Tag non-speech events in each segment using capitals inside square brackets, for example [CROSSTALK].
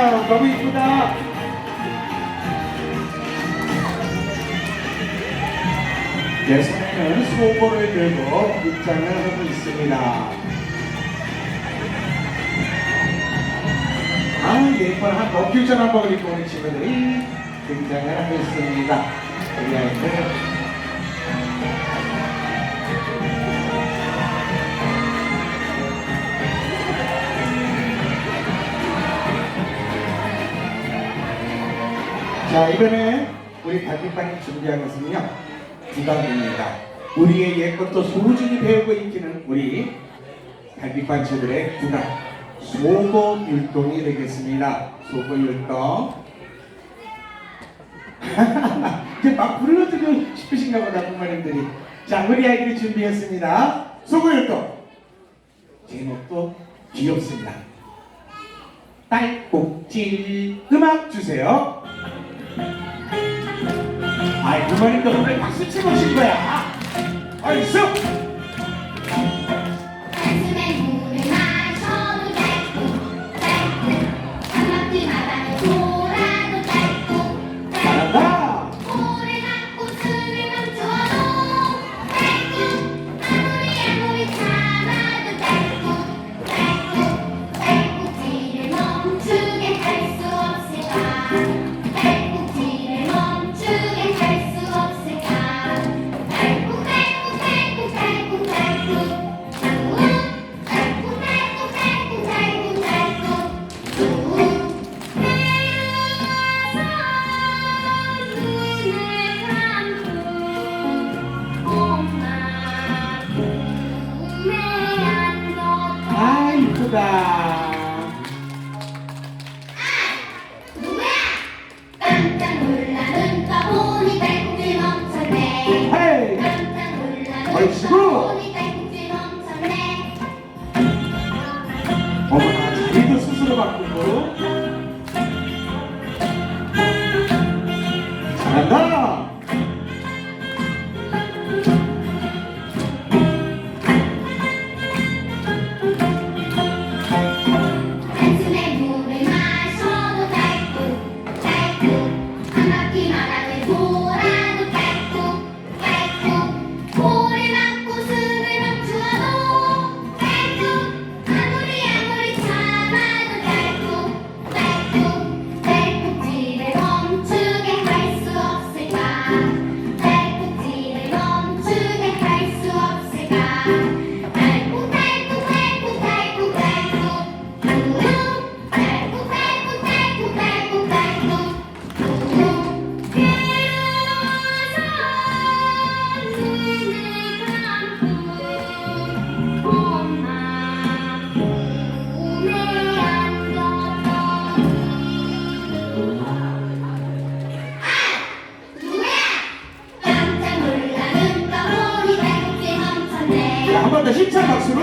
와 너무 이쁘다. 내 손에는 소고를 들고 입장을 하고 있습니다. 아, 예쁜 한 먹규전 한복을 입고 오는 친구들이 등장을 하고 있습니다. 우리 아이들. 자, 이번에 우리 달빛반이 준비한 것은요, 국악입니다. 우리의 옛것도 소중히 배우고 있기는 우리 달빛반 친구들의 국악. 소고 율동이 되겠습니다. 소고 율동. [LAUGHS] 이제 막 불러주고 싶으신가 보다 부모님들이. 자, 우리 아이들이 준비했습니다. 소고 율동. 제목도 귀엽습니다. 딸꾹질 음악 주세요. 아이 부모님도 오늘 박수 치고 오신 거야. 얼쑤. 아 자 God.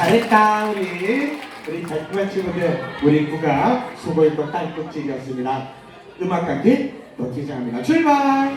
잘했다 우리. 우리 달콤한 친구들 우리 구가 수고했고 딸꾹질이었습니다. 음악 감기 노티장입니다. 출발